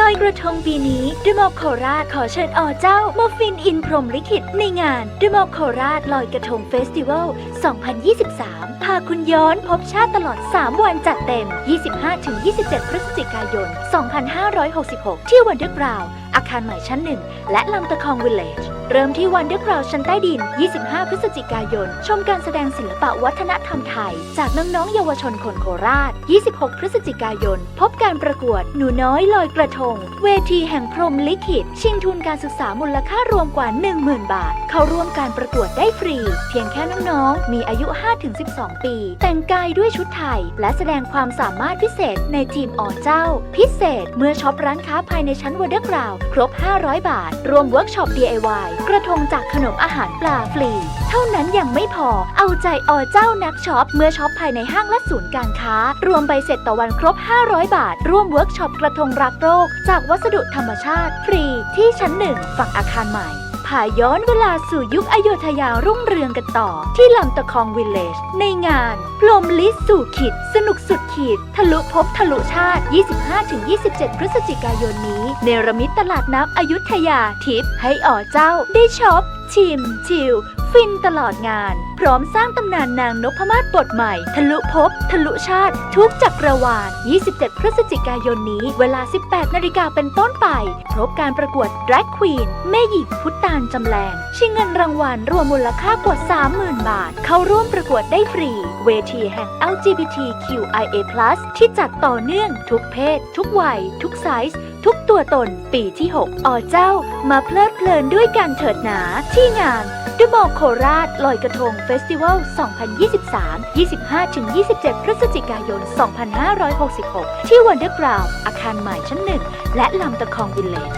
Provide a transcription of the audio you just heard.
ลอยกระทงปีนี้เดมอลโคราชขอเชิญอเจ้ามาฟินอินพรหมลิขิตในงานเดมอลโคราชลอยกระทงเฟสติวัล 2023 พาคุณย้อนพบชาติตลอด 3 วันจัดเต็ม 25-27 พฤศจิกายน 2566 ที่วันเดอร์กราวอาคารใหม่ชั้นหนึ่ง และลำตะคองวิลเลจ เริ่มที่วันเดอร์กราวชั้นใต้ดิน 25 พฤศจิกายน ชมการแสดงศิลปะวัฒนธรรมไทย จากน้องๆเยาวชนคนโคราช 26 พฤศจิกายน พบการประกวด หนูน้อยลอยกระทง เวทีแห่งพรมลิขิต ชิงทุนการศึกษามูลค่ารวมกว่า 10,000 บาท เข้าร่วมการประกวดได้ฟรี เพียงแค่น้องๆ มีอายุ 5-12 ปี แต่งกายด้วยชุดไทย และแสดงความสามารถพิเศษในทีมอ๋อเจ้า พิเศษ เมื่อช็อปร้านค้าภายในชั้นวอเดอร์กราวครบ 500 บาท รวมเวิร์กช็อป DIY กระทงจากขนมอาหารปลาฟรี เท่านั้นยังไม่พอเอาใจอ๋อเจ้านักช็อป เมื่อช็อปภายในห้างและศูนย์การค้า รวมใบเสร็จต่อวันครบ 500 บาท ร่วมเวิร์กช็อปกระทงรักโรคจากวัสดุธรรมชาติ ฟรีที่ชั้นหนึ่งฝั่งอาคารใหม่าย้อนเวลาสู่ยุคอโยธยารุ่งเรืองกันต่อ ที่ลำตะคองวิลเลจ ในงาน พรมลิสสู่ขีดสนุกสุดขีด ทะลุภพทะลุชาติ 25-27 พฤศจิกายนนี้ เนรมิตตลาดน้ำอยุธยาทิพย์ให้อ๋อเจ้าได้ช็อป ชิม ชิล ฟินตลอดงาน พร้อมสร้างตำนานนางนพมาศบทใหม่ ทะลุภพทะลุชาติ ทุกจักรวาล 27 พฤศจิกายนนี้ เวลา 18 นาฬิกาเป็นต้นไป พบการประกวด Drag Queen แม่หญิงพุทธตานจำแรงชิงเงินรางวัลรวมมูลค่ากว่า 30,000 บาท เข้าร่วมประกวดได้ฟรี เวทีแห่ง LGBTQIA+ ที่จัดต่อเนื่องทุกเพศ ทุกวัย ทุกไซส์ทุกตัวตน ปีที่ 6อ๋อเจ้า มาเพลิดเพลินด้วยกันเถิดหนาที่งาน ดูมอลโคราชลอยกระทงเฟสติวัล 2023 25-27 พฤศจิกายน 2566 ที่วันเดอร์กราวอาคารใหม่ชั้นหนึ่ง และลำตะคองวิลเลจ